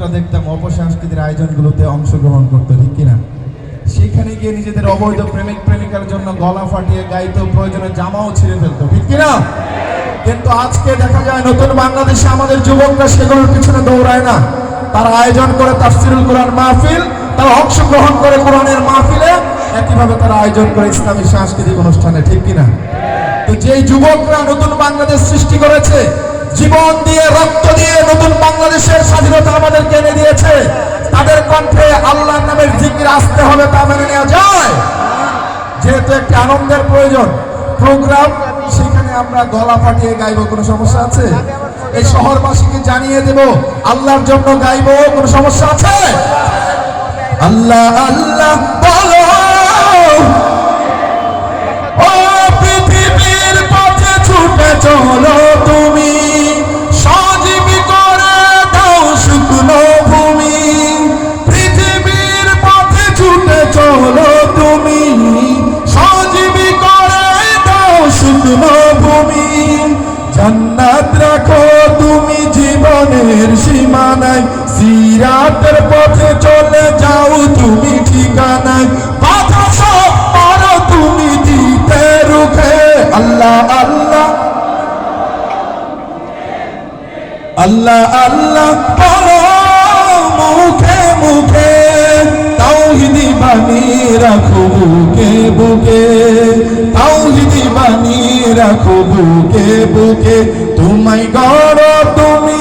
যুবকরা দেখতাম অপসংস্কৃতির আয়োজনগুলোতে অংশগ্রহণ করতো, ঠিক কিনা? সেখানে গিয়ে নিজেদের অবৈধ প্রেমিক প্রেমিকার জন্য গলা ফাটিয়ে গাইতো প্রয়োজনে জামাও ছিঁড়ে ফেলতো, ঠিক কিনা? কিন্তু আজকে দেখা যায় নতুন বাংলাদেশে আমাদের যুবকরা সেগুলোর পিছনে দৌড়ায় না। তারা আয়োজন করে তাফসিরুল কোরআন মাহফিল, তারা অংশগ্রহণ করে কোরআনের মাহফিলে, একইভাবে তারা আয়োজন করে ইসলামী সাংস্কৃতিক অনুষ্ঠানে, ঠিক কিনা? তো যেই যুবকরা নতুন বাংলাদেশ সৃষ্টি করেছে, জীবন বাংলাদেশের স্বাধীনতা আমাদেরকে এনে দিয়েছে। তাদের কণ্ঠে আল্লাহর নামের জিকির আসতে হবে তা মেনে নেওয়া যায়। যেহেতু একটি আনন্দের প্রয়োজন, প্রোগ্রাম, সেখানে আমরা গলা ফাটিয়ে গাইবো, কোনো সমস্যা আছে? এই শহরবাসীকে জানিয়ে দেব, আল্লাহর জন্য গাইবো, কোনো সমস্যা আছে? আল্লাহ আল্লাহ। জান্নাত রাখো তুমি জীবনের সীমানায়। সিরাতের পথে চলে যাও তুমি ঠিকানায়। বাধা সব পারো তুমি দিতে রুখে। আল্লাহ আল্লাহ। আল্লাহ আল্লাহ। বলো রাখো বুকে বুকে? তুমি গড় তুমি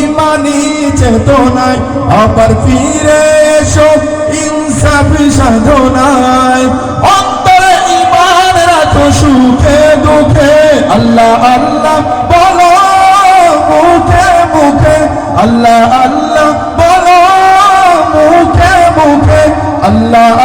ইমানি চেতনায়, আবার ফিরে এসো ইনসাফ সাধনায়। অন্তরে ইমান রাখো সুখে দুঃখে, আল্লাহ আল্লাহ বলো মুখে মুখে, আল্লাহ আল্লাহ বলো মুখে মুখে, আল্লাহ